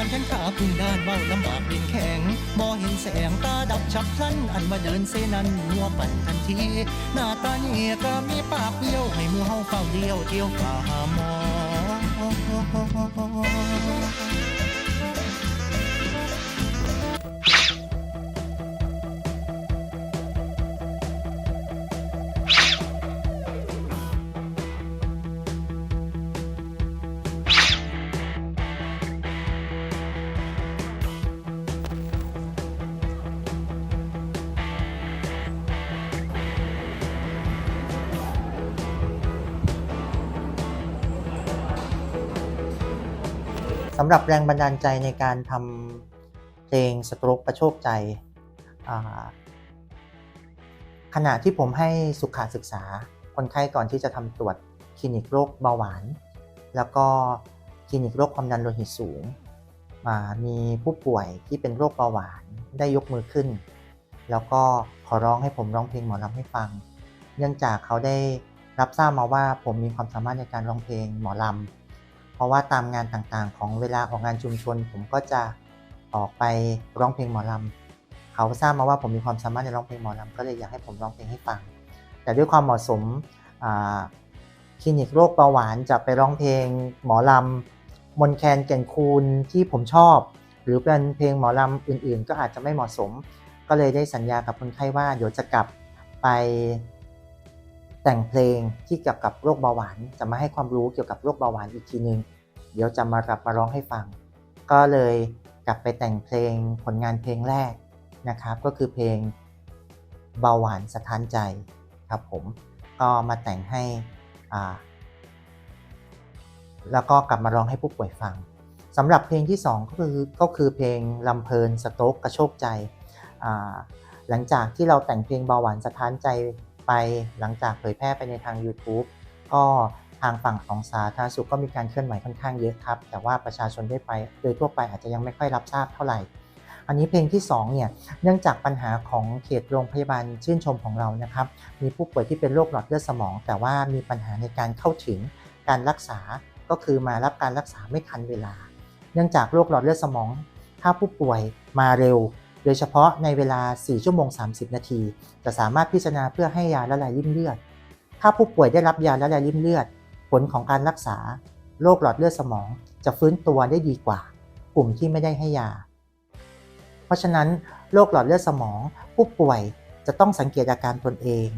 อนแขนขาพึ่งด้านเว้าลำบากดินแข็งบ่เห็นแสงตาดับฉับพลัน อันมาเดินเซนันมัวปั่นทันที หน้าตาเนี่ก็มีปากเบี้ยว ให้มือเฮาเฝ้าเดียวเที่ยวฝ่ามอ สำหรับแรงบันดาลใจในการทำเพลงสตรกประโชคใจ ขณะที่ผมให้สุขาศึกษาคนไข้ก่อนที่จะทำตรวจคลินิกโรคเบาหวาน แล้วก็คลินิกโรคความดันโลหิตสูง มามีผู้ป่วยที่เป็นโรคเบาหวานได้ยกมือขึ้น แล้วก็ขอร้องให้ผมร้องเพลงหมอลำให้ฟัง เนื่องจากเขาได้รับทราบมาว่าผมมีความสามารถในการร้องเพลงหมอลำ ราะว่าตามงานต่างๆ ของเวลาออกงานชุมชน ผมก็จะออกไปร้องเพลงหมอลำเขาทราบมาว่าผมมีความสามารถในร้องเพลงหมอลำก็เลยอยากให้ผมร้องเพลงให้ฟัง แต่ด้วยความเหมาะสมคลินิกโรคเบาหวานจะไปร้องเพลงหมอลำมนแคนแก่นคูณที่ผมชอบ หรือเป็นเพลงหมอลำอื่น ๆ ก็อาจจะไม่เหมาะสม ก็เลยได้สัญญากับคนไข้ว่าเดี๋ยวจะกลับไป แต่งเพลงที่เกี่ยวกับโรคเบาหวาน จะมาให้ความรู้เกี่ยวกับโรคเบาหวานอีกทีนึง เดี๋ยวจะมากลับมาร้องให้ฟัง ก็เลยกลับไปแต่งเพลงผลงานเพลงแรกนะครับ ก็คือเพลงเบาหวานสะท้านใจครับผมก็มาแต่งให้อ่าแล้วก็กลับมาร้องให้ผู้ป่วยฟังสำหรับเพลงที่สองก็คือก็คือเพลงลำเพลินสโต๊กกระโชกใจ หลังจากที่เราแต่งเพลงเบาหวานสะท้านใจ ไปหลังจากเผยแพร่ไปในทาง YouTube ก็ทางฝั่งของสาธารณสุขก็มีการเคลื่อนไหวค่อนข้างเยอะครับ แต่ว่าประชาชนได้ไปโดยทั่วไปอาจจะยังไม่ค่อยรับทราบเท่าไหร่ อันนี้เพลงที่2เนี่ยเนื่องจากปัญหาของเขตโรงพยาบาลชื่นชมของเรานะครับ มีผู้ป่วยที่เป็นโรคหลอดเลือดสมอง แต่ว่ามีปัญหาในการเข้าถึงการรักษาก็คือมารับการรักษาไม่ทันเวลา เนื่องจากโรคหลอดเลือดสมอง ถ้าผู้ป่วยมาเร็ว โดยเฉพาะในเวลา 4 ชั่วโมง 30 นาที จะสามารถพิจารณาเพื่อให้ยาละลายริ่มเลือด ถ้าผู้ป่วยได้รับยาละลายริ่มเลือด ผลของการรักษาโรคหลอดเลือดสมอง จะฟื้นตัวได้ดีกว่า กลุ่มที่ไม่ได้ให้ยา เพราะฉะนั้นโรคหลอดเลือดสมอง ผู้ป่วยจะต้องสังเกตอาการตนเอง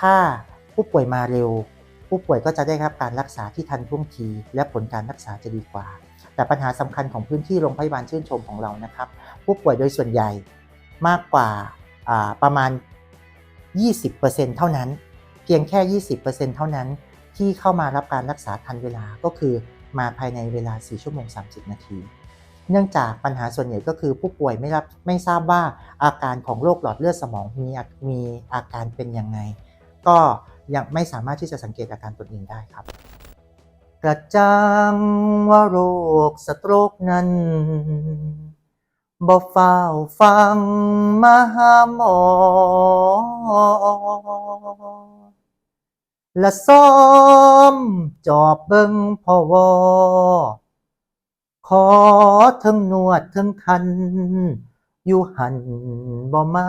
ถ้าผู้ป่วยมาเร็ว ผู้ป่วยก็จะได้รับการรักษาที่ทันท่วงที และผลการรักษาจะดีกว่า แต่ปัญหาสำคัญของพื้นที่โรงพยาบาลชื่นชมของเรานะครับ ผู้ป่วยโดยส่วนใหญ่มากกว่าประมาณ 20%เท่านั้น เพียงแค่ 20%เท่านั้นที่เข้ามารับการรักษาทันเวลาก็คือมาภายในเวลา 4 ชั่วโมง 30 นาที เนื่องจากปัญหาส่วนใหญ่ก็คือผู้ป่วยไม่รับไม่ทราบว่าอาการของโรคหลอดเลือดสมองมีมีอาการเป็นยังไง ก็ยังไม่สามารถที่จะสังเกตอาการตนเองได้ครับ กระจังว่าโรคสโตรกนั้นบ่เฝ้าฟังมาหาหมอและซ้อมจอบเบิ่งพอวอ ขอทั้งนวดทั้งคัน อยู่หันบ่มา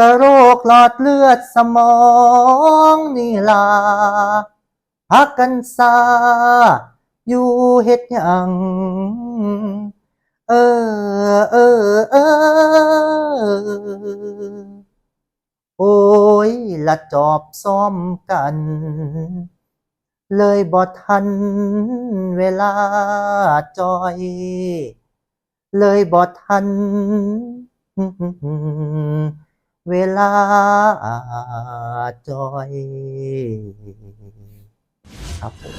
กโรคหลอดเลือดสมองนี่ล่ะพักกันซา อยู่เฮ็ดหยังเออเออเออ โอ้ยละจอบซ้อมกัน เลยบ่ทันเวลาจอย เลยบ่ทัน เวลาจอย ครับผม